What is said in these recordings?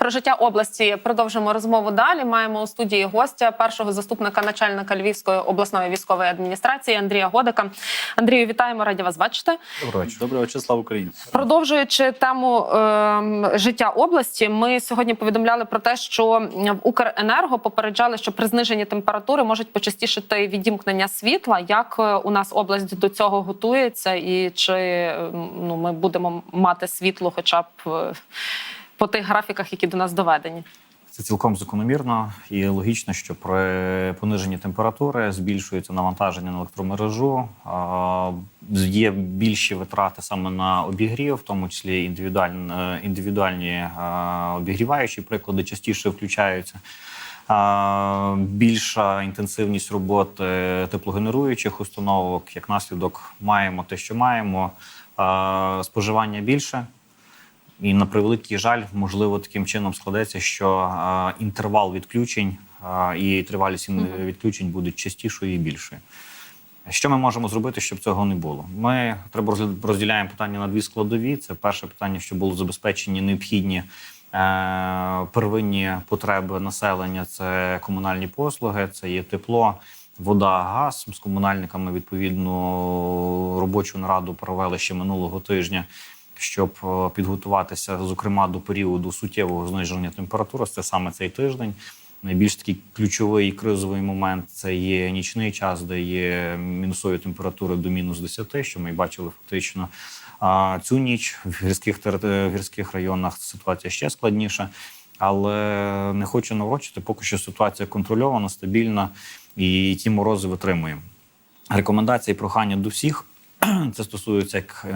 Про життя області продовжимо розмову далі. Маємо у студії гостя першого заступника начальника Львівської обласної військової адміністрації Андрія Годика. Андрію, вітаємо, раді вас бачити. Доброго вечора. Доброго вечора, слава Україні. Продовжуючи тему е, життя області, ми сьогодні повідомляли про те, що в Укренерго попереджали, що при зниженні температури можуть почастішити відімкнення світла. Як е, у нас область до цього готується, і чи е, ну ми будемо мати світло, хоча б е, по тих графіках, які до нас доведені? Це цілком закономірно і логічно, що при пониженні температури збільшується навантаження на електромережу. Є більші витрати саме на обігрів, в тому числі індивідуальні, індивідуальні обігріваючі приклади частіше включаються. Більша інтенсивність роботи теплогенеруючих установок. Як наслідок, маємо те, що маємо. Споживання більше. І на превеликий жаль, можливо, таким чином складеться, що інтервал відключень і тривалість відключень будуть частішою і більшою. Що ми можемо зробити, щоб цього не було? Ми треба розділяємо питання на дві складові. Це перше питання, щоб були забезпечені необхідні е, первинні потреби населення. Це комунальні послуги, це є тепло, вода, газ. З комунальниками відповідно робочу нараду провели ще минулого тижня щоб е, підготуватися, зокрема до періоду суттєвого зниження температури. Це саме цей тиждень. Найбільш такий ключовий і кризовий момент це є нічний час, де є мінусові температури до мінус 10, що ми бачили фактично. А цю ніч в гірських терит- в гірських районах ситуація ще складніша. Але не хочу наврочити, поки що ситуація контрольована, стабільна, і ті морози витримуємо. Рекомендації прохання до всіх це стосується як е,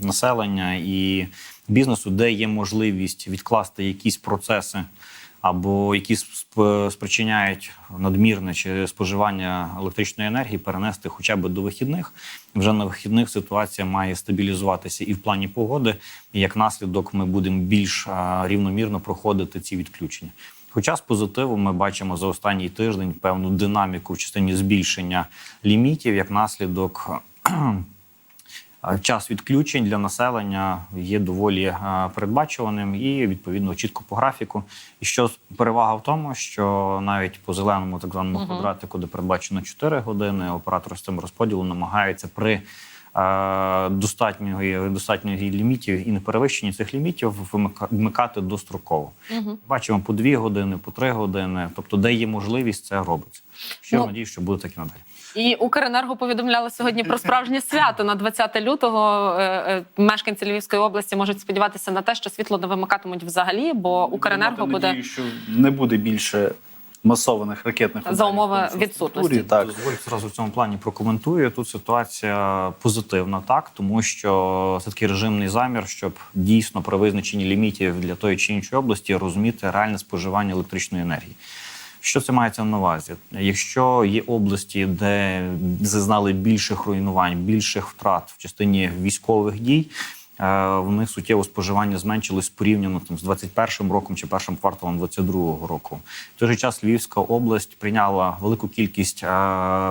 населення і бізнесу, де є можливість відкласти якісь процеси або які спричиняють надмірне чи споживання електричної енергії, перенести хоча б до вихідних. Вже на вихідних ситуація має стабілізуватися і в плані погоди. І як наслідок, ми будемо більш е, рівномірно проходити ці відключення. Хоча з позитиву ми бачимо за останній тиждень певну динаміку в частині збільшення лімітів, як наслідок. Час відключень для населення є доволі е, передбачуваним і відповідно чітко по графіку. І що перевага в тому, що навіть по зеленому так званому квадратику, де передбачено 4 години, оператор з цим розподілом намагається при е, достатньої достатньої лімітів і неперевищенні цих лімітів вмикати достроково. Бачимо по 2 години, по 3 години, тобто де є можливість, це робиться. Щиро Ну, надію, що буде так і надалі. І Укренерго повідомляли сьогодні про справжнє свято на 20 лютого. Е, е, Мешканці Львівської області можуть сподіватися на те, що світло не вимикатимуть взагалі, бо Укренерго буде надію, що не буде більше масованих ракетних За умови відсутності. Так Дозвольте зразу в цьому плані прокоментую. Тут ситуація позитивна, так тому що це такий режимний замір, щоб дійсно при визначенні лімітів для тої чи іншої області розуміти реальне споживання електричної енергії. Що це мається на увазі? Якщо є області, де зазнали більших руйнувань, більших втрат в частині військових дій, в них суттєво споживання зменшилось порівняно там з 21 роком чи першим кварталом 22 року. В той же час Львівська область прийняла велику кількість е,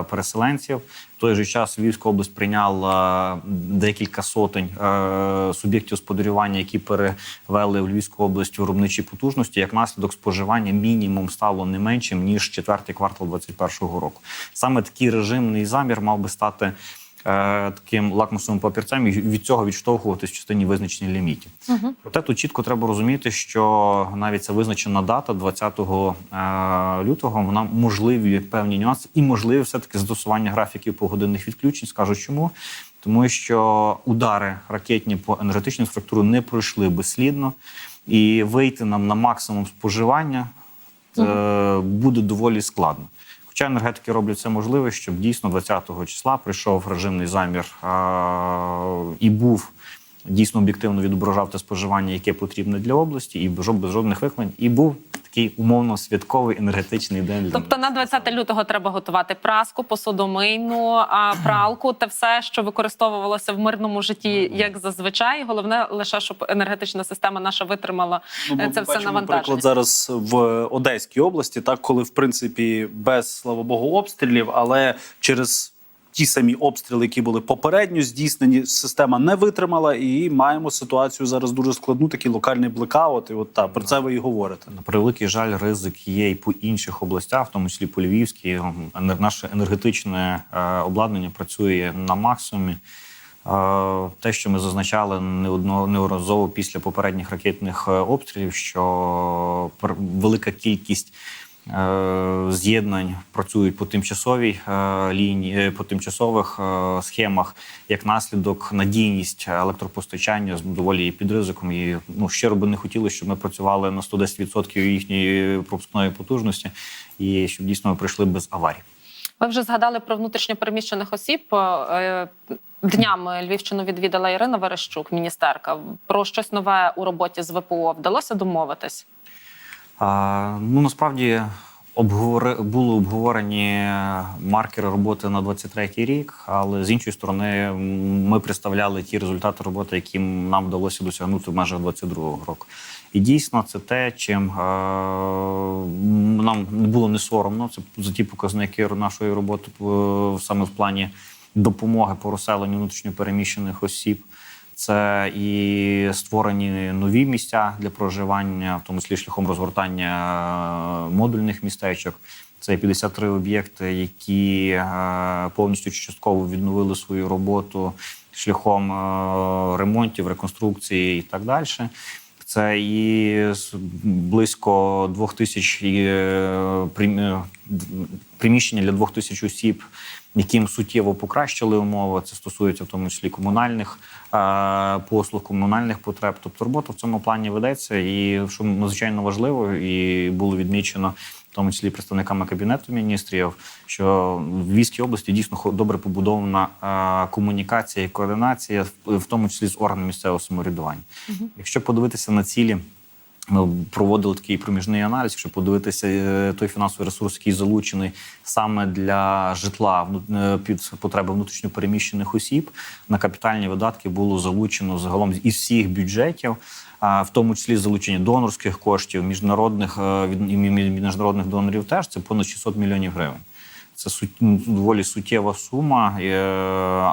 переселенців. В той же час Львівська область прийняла декілька сотень е, суб'єктів господарювання, які перевели в Львівську область виробничі потужності. Як наслідок споживання мінімум стало не меншим ніж четвертий квартал 2021 року. Саме такий режимний замір мав би стати. Е, Таким лакмусовим папірцем і від цього відштовхуватись в частині визначення лімітів. Проте тут чітко треба розуміти, що навіть ця визначена дата 20 е, лютого вона можливі певні нюанси і можливі все-таки застосування графіків погодинних відключень. Скажу чому. Тому що удари ракетні по енергетичній структурі не пройшли безслідно, і вийти нам на максимум споживання е, буде доволі складно. Хоча енергетики роблять все можливе, щоб дійсно 20-го числа прийшов режимний замір а, і був дійсно об'єктивно відображав те споживання, яке потрібне для області, і без жодних викликань, і був такий умовно святковий енергетичний день. Тобто на 20 лютого треба готувати праску, посудомийну, пралку та все, що використовувалося в мирному житті, як зазвичай. Головне лише, щоб енергетична система наша витримала Ну, е, це все навантаження. приклад зараз в Одеській області, так коли в принципі без слава Богу обстрілів, але через ті самі обстріли, які були попередньо здійснені, система не витримала, і маємо ситуацію зараз дуже складну, такий локальний блекаут. І от так, про це ви і говорите. На превеликий жаль, ризик є і по інших областях, в тому числі по Львівській. Енер- Наше енергетичне е, обладнання працює на максимумі. Е, Те, що ми зазначали неодно- неодноразово після попередніх ракетних е, обстрілів, що велика кількість з'єднань працюють по тимчасовій е, лінії, е, по тимчасових е, схемах. Як наслідок, надійність електропостачання доволі є під ризиком. І ну щиро би не хотілося, щоб ми працювали на 110% їхньої пропускної потужності, і щоб дійсно ми прийшли без аварій. Ви вже згадали про внутрішньопереміщених осіб. Е, Днями Львівщину відвідала Ірина Верещук, міністерка. Про щось нове у роботі з ВПО вдалося домовитись? Ну насправді обговори були обговорені маркери роботи на 23-й рік, але з іншої сторони, ми представляли ті результати роботи, які нам вдалося досягнути в межах 22-го року. І дійсно, це те, чим е, нам було не соромно. Це за ті показники нашої роботи е, саме в плані допомоги по розселенню внутрішньопереміщених осіб. Це і створені нові місця для проживання, в тому числі шляхом розгортання е, модульних містечок. Це 53 об'єкти, які е, повністю частково відновили свою роботу шляхом е, ремонтів, реконструкції і так далі. Це і близько двох тисяч приміщення для двох тисяч осіб, яким суттєво покращили умови. Це стосується в тому числі комунальних е, послуг, комунальних потреб. Тобто робота в цьому плані ведеться, і що надзвичайно важливо, і було відмічено. В тому числі представниками кабінету міністрів, що в Львівській області дійсно добре побудована е, комунікація і координація, в, тому числі з органами місцевого самоврядування. Якщо подивитися на цілі, ми проводили такий проміжний аналіз. Якщо подивитися е, той фінансовий ресурс, який залучений саме для житла е, під потреби внутрішньопереміщених осіб, на капітальні видатки було залучено загалом із всіх бюджетів. а, В тому числі залучення донорських коштів, міжнародних е, від міжнародних донорів теж це понад 600 мільйонів гривень. Це суть ну, доволі суттєва сума, е,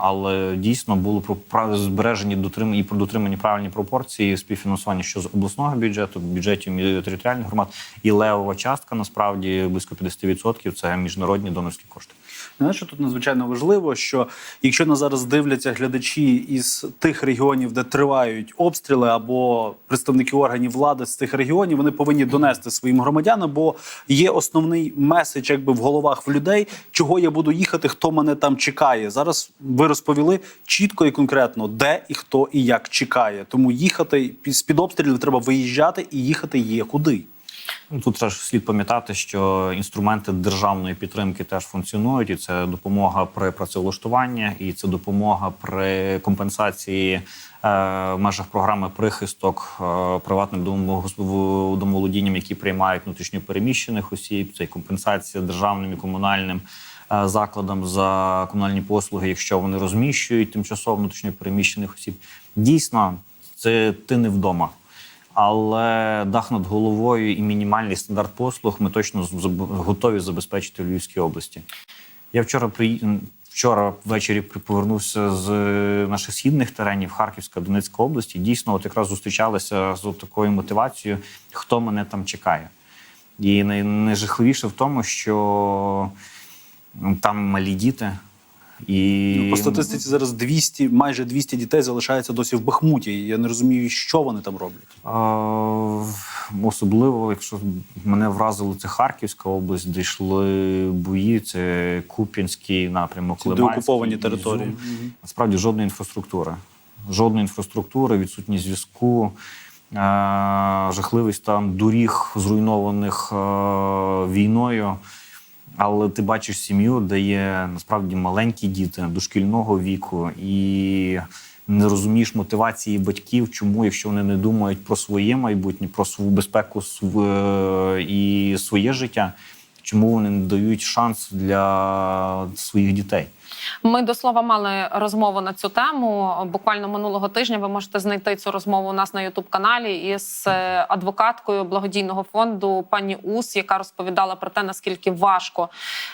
але дійсно було про збережені дотримані і про дотримані правильні пропорції співфінансування що з обласного бюджету, бюджетів територіальних громад, і левова частка насправді близько 50% – це міжнародні донорські кошти. Знаєш, тут надзвичайно важливо, що якщо нас зараз дивляться глядачі із тих регіонів, де тривають обстріли, або представники органів влади з тих регіонів, вони повинні донести своїм громадянам, бо є основний меседж, якби в головах в людей, чого я буду їхати, хто мене там чекає. Зараз ви розповіли чітко і конкретно, де і хто і як чекає. Тому їхати з під обстрілів треба виїжджати і їхати є куди. Ну, Тут теж слід пам'ятати, що інструменти державної підтримки теж функціонують, і це допомога при працевлаштуванні, і це допомога при компенсації е, в межах програми прихисток е, приватним домоволодінням, які приймають внутрішньопереміщених осіб. Це і компенсація державним і комунальним е, закладам за комунальні послуги, якщо вони розміщують тимчасово внутрішньопереміщених осіб. Дійсно, це ти не вдома. Але дах над головою і мінімальний стандарт послуг ми точно готові забезпечити в Львівській області. Я вчора при вчора ввечері повернувся з наших східних теренів Харківська, Донецька області. Дійсно, от якраз зустрічалися з такою мотивацією, хто мене там чекає. І най- найжахливіше в тому, що там малі діти. І Ну, По статистиці зараз 200, майже 200 дітей залишається досі в Бахмуті. Я не розумію, що вони там роблять. А, Особливо, якщо мене вразило, це Харківська область, де йшли бої, це Куп'янський напрямок, Лиманський, деокуповані території. Насправді жодної інфраструктури. Жодної інфраструктури, відсутність зв'язку, жахливий стан доріг, зруйнованих війною. Але ти бачиш сім'ю, де є насправді маленькі діти дошкільного віку, і не розумієш мотивації батьків, чому, якщо вони не думають про своє майбутнє, про свою безпеку і своє життя, чому вони не дають шанс для своїх дітей. Ми до слова мали розмову на цю тему. Буквально минулого тижня ви можете знайти цю розмову у нас на Ютуб каналі із е, адвокаткою благодійного фонду пані Ус, яка розповідала про те, наскільки важко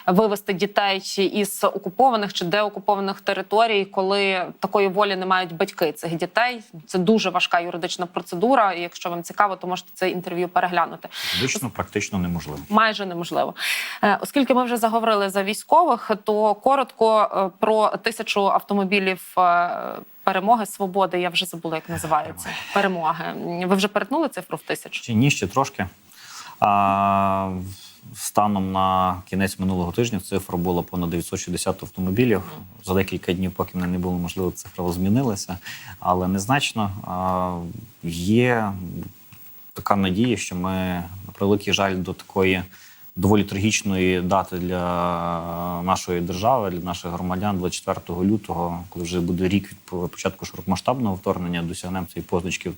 вивести дітей із окупованих чи деокупованих територій, коли такої волі не мають батьки цих дітей. Це дуже важка юридична процедура. І якщо вам цікаво, то можете це інтерв'ю переглянути. Фізично практично неможливо. Майже неможливо. Е, Оскільки ми вже заговорили за військових, то коротко е, про тисячу автомобілів. е, Перемоги свободи, я вже забула, як називається. Перемоги. Ви вже перетнули цифру в тисячу? Чи ні, ще трошки. А, станом на кінець минулого тижня цифра була понад 960 автомобілів. За декілька днів, поки мене не було можливо, цифра змінилася, але незначно. А, є така надія, що ми, на превеликий жаль, до такої доволі трагічної дати для нашої держави, для наших громадян, 24 лютого, коли вже буде рік від початку широкомасштабного вторгнення, досягнемо цієї позначки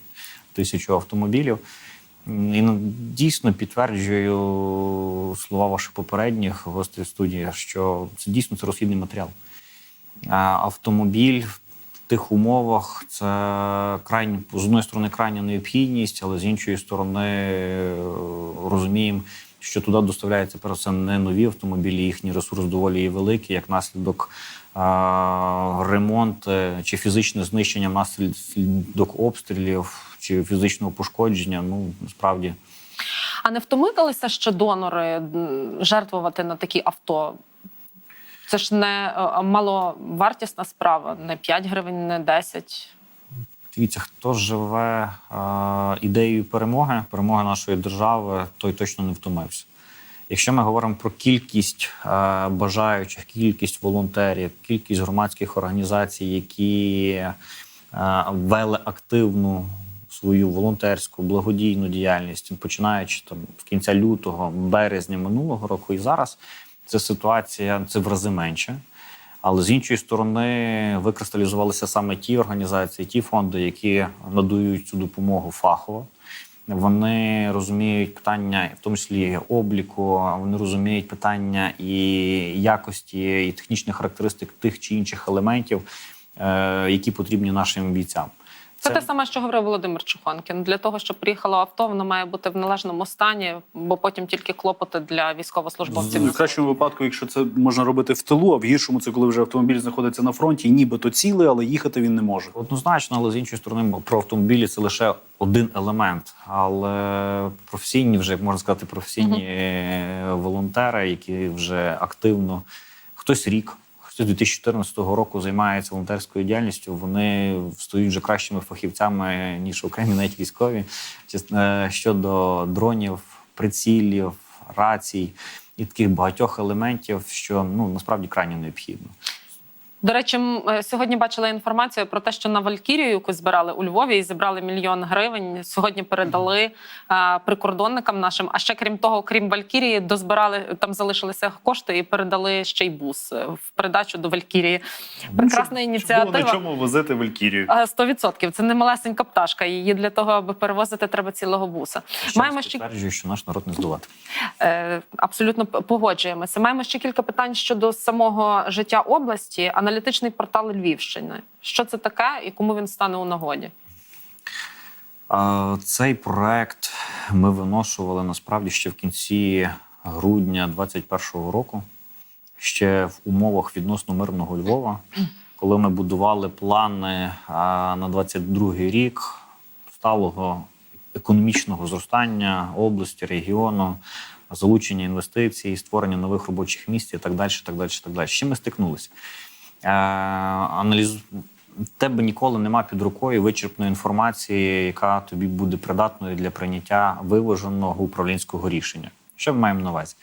тисячу автомобілів. І ну, дійсно підтверджую слова ваших попередніх гостей студії, що це дійсно це розхідний матеріал. Автомобіль в тих умовах це крайні з одної сторони крайня необхідність, але з іншої сторони е, розуміємо, що туди доставляються за все не нові автомобілі, їхній ресурс доволі є великий, як наслідок а, ремонт е, чи фізичне знищення внаслідок обстрілів чи фізичного пошкодження. Ну насправді А не втомилися ще донори жертвувати на такі авто? Це ж не е, маловартісна справа, не 5 гривень, не 10. Дивіться, хто живе е, ідеєю перемоги, перемоги нашої держави, той точно не втомився. Якщо ми говоримо про кількість е, бажаючих, кількість волонтерів, кількість громадських організацій, які е, вели активну свою волонтерську благодійну діяльність, починаючи там з кінця лютого, березня минулого року і зараз, це ситуація це в рази менше. Але з іншої сторони, викристалізувалися саме ті організації, ті фонди, які надають цю допомогу фахово. Вони розуміють питання, в тому числі обліку, вони розуміють питання і якості, і технічних характеристик тих чи інших елементів, е, які потрібні нашим бійцям. Це, те саме, що говорив Володимир Чухонкін. Для того, щоб приїхало авто, воно має бути в належному стані, бо потім тільки клопоти для військовослужбовців. В кращому випадку, якщо це можна робити в тилу, а в гіршому це коли вже автомобіль знаходиться на фронті, нібито цілий, але їхати він не може. Однозначно, але з іншої сторони, про автомобілі це лише один елемент. Але професійні, вже як можна сказати, професійні е, волонтери, які вже активно хтось рік, з 2014 року займаються волонтерською діяльністю. Вони стають вже кращими фахівцями ніж окремі навіть військові е, щодо дронів, прицілів, рацій і таких багатьох елементів, що ну насправді крайне необхідно. До речі, е, сьогодні бачила інформацію про те, що на Валькірію якусь збирали у Львові і зібрали мільйон гривень. Сьогодні передали прикордонникам нашим. А ще крім того, крім Валькірії, дозбирали там залишилися кошти і передали ще й бус е, в передачу до Валькірії. Прекрасна ініціатива. на чому возити Валькірію. Е, Сто відсотків. Це не малесенька пташка. Її для того, аби перевозити, треба цілого буса. Ще Маємо ще підтверджую, що наш народ не здолати. Е, Абсолютно погоджуємося. Маємо ще кілька питань щодо самого життя області. Аналітичний портал Львівщини. Що це таке і кому він стане у нагоді? Цей проект ми виношували насправді ще в кінці грудня 2021 року, ще в умовах відносно мирного Львова, коли ми будували плани на 22 рік сталого економічного зростання області, регіону, залучення інвестицій, створення нових робочих місць і так далі. Так далі, так далі. Чим ми стикнулися? Е, аналіз... В тебе ніколи нема під рукою вичерпної інформації, яка тобі буде придатною для прийняття виваженого управлінського рішення. Що ми маємо на увазі?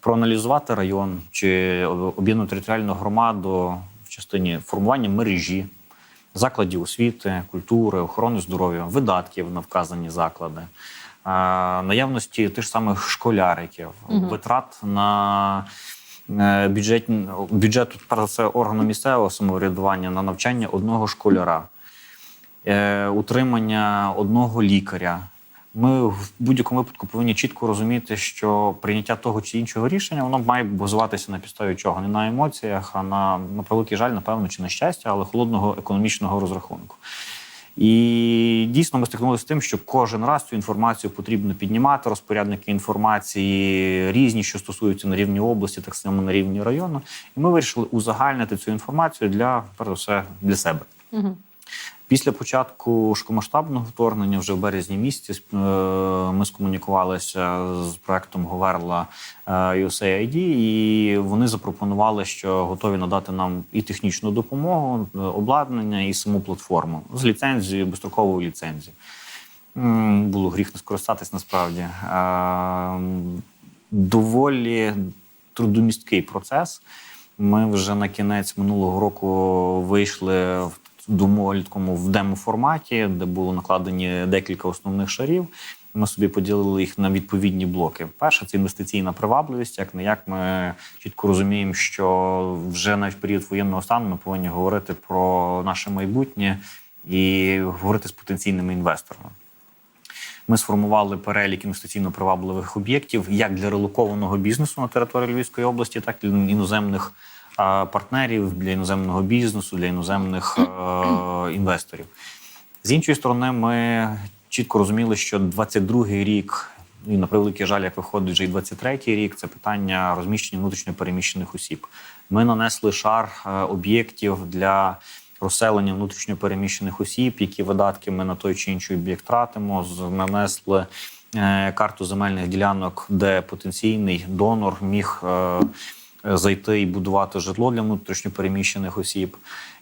Проаналізувати район чи об'єднану територіальну громаду в частині формування мережі, закладів освіти, культури, охорони здоров'я, видатків на вказані заклади, е, наявності тих ж самих школяриків, витрат на бюджет, бюджету, органу місцевого самоврядування на навчання одного школяра, е, утримання одного лікаря, Ми в будь-якому випадку повинні чітко розуміти, що прийняття того чи іншого рішення воно має базуватися на підставі чого? Не на емоціях, а на, на превеликий жаль, напевно, чи на щастя, але холодного економічного розрахунку. І дійсно ми стикнулися з тим, що кожен раз цю інформацію потрібно піднімати. Розпорядники інформації різні, що стосуються на рівні області, так само на рівні району. І ми вирішили узагальнити цю інформацію для перш за все для себе. Угу. Після початку широкомасштабного вторгнення, вже в березні місяці, е, ми скомунікувалися з проектом Говерла е, USAID, і вони запропонували, що готові надати нам і технічну допомогу, е, обладнання, і саму платформу з ліцензією, безстроковою ліцензією. Було гріх не скористатись насправді. Доволі трудомісткий процес. Ми вже на кінець минулого року вийшли в доволі такому в демо-форматі, де було накладені декілька основних шарів. Ми собі поділили їх на відповідні блоки. Перше це інвестиційна привабливість. Як не як ми чітко розуміємо, що вже навіть в період воєнного стану ми повинні говорити про наше майбутнє і говорити з потенційними інвесторами. Ми сформували перелік інвестиційно привабливих об'єктів як для релокованого бізнесу на території Львівської області, так і для іноземних партнерів, для іноземного бізнесу, для іноземних е, інвесторів. З іншої сторони, ми чітко розуміли, що 22-й рік, і на превеликий жаль, як виходить вже і 23-й рік, це питання розміщення внутрішньопереміщених осіб. Ми нанесли шар е, об'єктів для розселення внутрішньопереміщених осіб, які видатки ми на той чи інший об'єкт тратимо. Нанесли е, карту земельних ділянок, де потенційний донор міг зайти і будувати житло для внутрішньопереміщених осіб.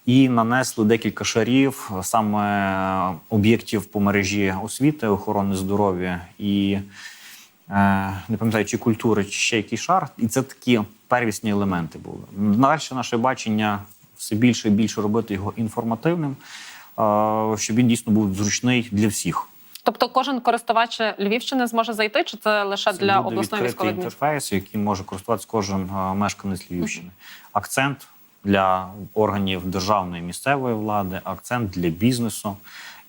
І нанесли декілька шарів саме об'єктів по мережі освіти, охорони здоров'я і е, не пам'ятаю, чи культури, чи ще якийсь шар. І це такі первісні елементи були. Далі наше бачення все більше і більше робити його інформативним, е, щоб він дійсно був зручний для всіх. Тобто, кожен користувач Львівщини зможе зайти, чи це лише Це для обласної військової адміністрації? інтерфейс, яким може користуватися кожен е, мешканець Львівщини. Акцент для органів державної місцевої влади, акцент для бізнесу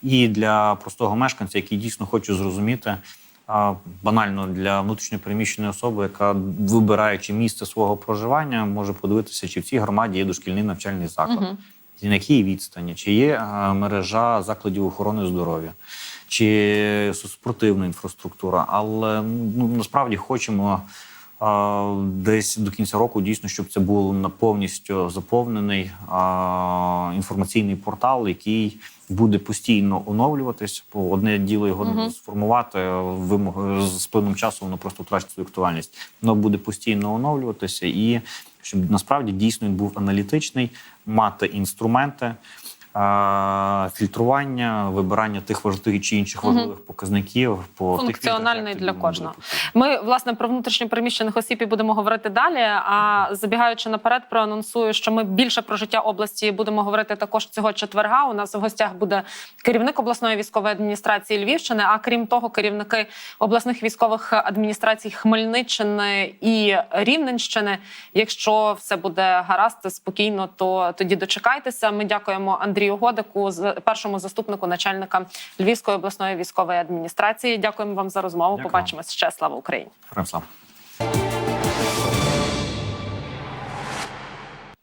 і для простого мешканця, який дійсно хоче зрозуміти. а, Банально для внутрішньопереміщеної особи, яка вибираючи місце свого проживання, може подивитися, чи в цій громаді є дошкільний навчальний заклад, Мгм. на якій відстані, чи є е, мережа закладів охорони здоров'я, чи спортивна інфраструктура. Але ну насправді хочемо а, десь до кінця року дійсно, щоб це був на повністю заповнений а, інформаційний портал, який буде постійно оновлюватись. Бо одне діло його Мгм. сформувати вимог з певним часом воно просто втратить свою актуальність. Воно буде постійно оновлюватися, і щоб насправді дійсно він був аналітичний, мати інструменти. Фільтрування, вибирання тих важливих чи інших важливих показників по Функціональний як для кожного. Ми власне про внутрішньопереміщених осіб і будемо говорити далі. А забігаючи наперед, проанонсую, що ми більше про життя області будемо говорити також цього четверга. У нас в гостях буде керівник обласної військової адміністрації Львівщини. А крім того, керівники обласних військових адміністрацій Хмельниччини і Рівненщини. Якщо все буде гаразд, спокійно, то тоді дочекайтеся. Ми дякуємо Андрію Годику, з- першому заступнику начальника Львівської обласної військової адміністрації. Дякуємо вам за розмову. Дякую. Побачимось ще. Слава Україні! Слава.